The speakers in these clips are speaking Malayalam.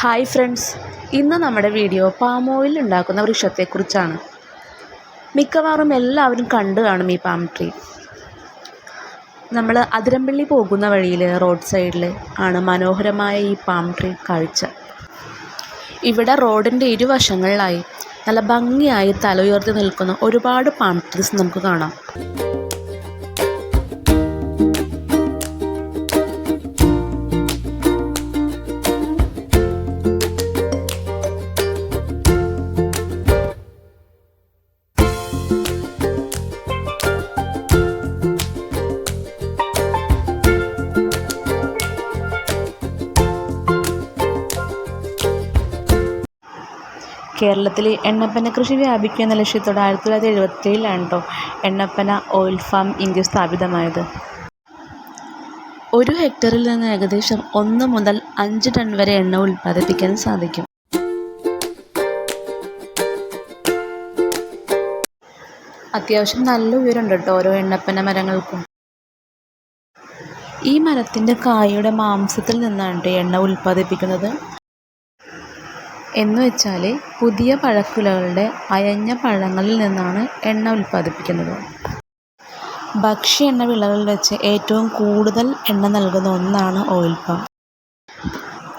Hi friends. ഇന്ന് നമ്മുടെ വീഡിയോ പാം ഓയിൽ ഉണ്ടാക്കുന്ന വൃക്ഷത്തെക്കുറിച്ചാണ്. മിക്കവാറും എല്ലാവരും കണ്ടു കാണും ഈ പാം ട്രീ നമ്മൾ അതിരമ്പള്ളി പോകുന്ന വഴിയിൽ റോഡ് സൈഡിൽ ആണ് മനോഹരമായ ഈ പാം ട്രീ കാഴ്ച. ഇവിടെ റോഡിന്റെ ഇരുവശങ്ങളിലായി നല്ല ഭംഗിയായി തലയുയർത്തി നിൽക്കുന്ന ഒരുപാട് പാം ട്രീസ് നമുക്ക് കാണാം. കേരളത്തിൽ എണ്ണപ്പന കൃഷി വ്യാപിക്കുക എന്ന ലക്ഷ്യത്തോടെ ആയിരത്തി തൊള്ളായിരത്തി എഴുപത്തേഴിലാണ് കേട്ടോ എണ്ണപ്പന ഓയിൽ ഫാം ഇന്ത്യ സ്ഥാപിതമായത്. ഒരു ഹെക്ടറിൽ നിന്ന് ഏകദേശം ഒന്ന് മുതൽ അഞ്ച് ടൺ വരെ എണ്ണ ഉൽപ്പാദിപ്പിക്കാൻ സാധിക്കും. അത്യാവശ്യം നല്ല ഉയരമുണ്ട് കേട്ടോ ഓരോ എണ്ണപ്പന മരങ്ങൾക്കും. ഈ മരത്തിന്റെ കായയുടെ മാംസത്തിൽ നിന്നാണ് എണ്ണ ഉൽപ്പാദിപ്പിക്കുന്നത്. എന്ന് വെച്ചാൽ പുതിയ പഴക്കുലകളുടെ അയഞ്ഞ പഴങ്ങളിൽ നിന്നാണ് എണ്ണ ഉൽപ്പാദിപ്പിക്കുന്നത്. ഭക്ഷ്യ എണ്ണ വിളകളിൽ വെച്ച് ഏറ്റവും കൂടുതൽ എണ്ണ നൽകുന്ന ഒന്നാണ് ഓയിൽ പാം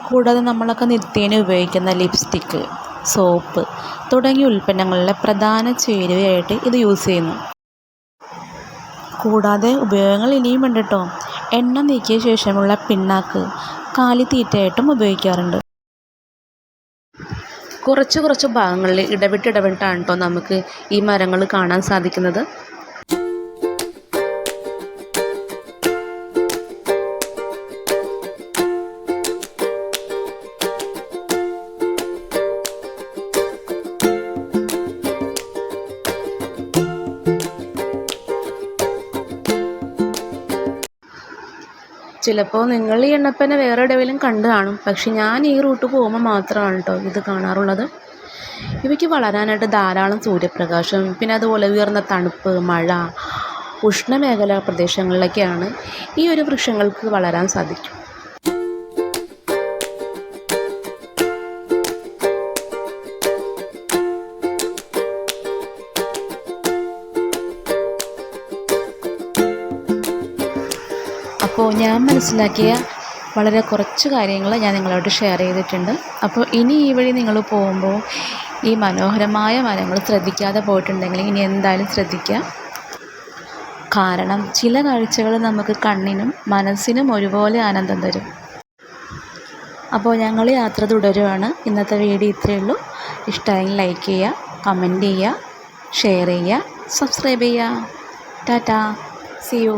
കൂടാതെ നമ്മളൊക്കെ നിത്യേന ഉപയോഗിക്കുന്ന ലിപ്സ്റ്റിക്ക് സോപ്പ് തുടങ്ങിയ ഉൽപ്പന്നങ്ങളിലെ പ്രധാന ചേരുവയായിട്ട് ഇത് യൂസ് ചെയ്യുന്നു. കൂടാതെ ഉപയോഗങ്ങൾ ഇനിയും ഉണ്ട് കേട്ടോ എണ്ണ നീക്കിയ ശേഷമുള്ള പിണ്ണാക്ക് കാലിത്തീറ്റയായിട്ടും ഉപയോഗിക്കാറുണ്ട്. കുറച്ച് കുറച്ച് ഭാഗങ്ങളിൽ ഇടവിട്ട് ഇടവിട്ടാണ് കേട്ടോ നമുക്ക് ഈ മരങ്ങൾ കാണാൻ സാധിക്കുന്നത്. ചിലപ്പോൾ നിങ്ങൾ ഈ എണ്ണപ്പന വേറെ എവിടെയെങ്കിലും കണ്ടു കാണും. പക്ഷെ ഞാൻ ഈ റൂട്ട് പോകുമ്പോൾ മാത്രമാണ് കേട്ടോ ഇത് കാണാറുള്ളത്. ഇവയ്ക്ക് വളരാനായിട്ട് ധാരാളം സൂര്യപ്രകാശം പിന്നെ അതുപോലെ ഉയർന്ന തണുപ്പ് മഴ ഉഷ്ണമേഖലാ പ്രദേശങ്ങളിലൊക്കെയാണ് ഈ ഒരു വൃക്ഷങ്ങൾക്ക് വളരാൻ സാധിക്കും. അപ്പോൾ ഞാൻ മനസ്സിലാക്കിയ വളരെ കുറച്ച് കാര്യങ്ങൾ ഞാൻ നിങ്ങളോട് ഷെയർ ചെയ്തിട്ടുണ്ട്. അപ്പോൾ ഇനി ഈ വഴി നിങ്ങൾ പോകുമ്പോൾ ഈ മനോഹരമായ മരങ്ങൾ ശ്രദ്ധിക്കാതെ പോയിട്ടുണ്ടെങ്കിൽ ഇനി എന്തായാലും ശ്രദ്ധിക്കുക. കാരണം ചില കാഴ്ചകൾ നമുക്ക് കണ്ണിനും മനസ്സിനും ഒരുപോലെ ആനന്ദം തരും. അപ്പോൾ ഞങ്ങൾ യാത്ര തുടരുവാണ്. ഇന്നത്തെ വീഡിയോ ഇത്രയേ ഉള്ളൂ. ഇഷ്ടമായി ലൈക്ക് ചെയ്യുക കമന്റ് ചെയ്യുക ഷെയർ ചെയ്യുക സബ്സ്ക്രൈബ് ചെയ്യുക. ടാറ്റാ. C U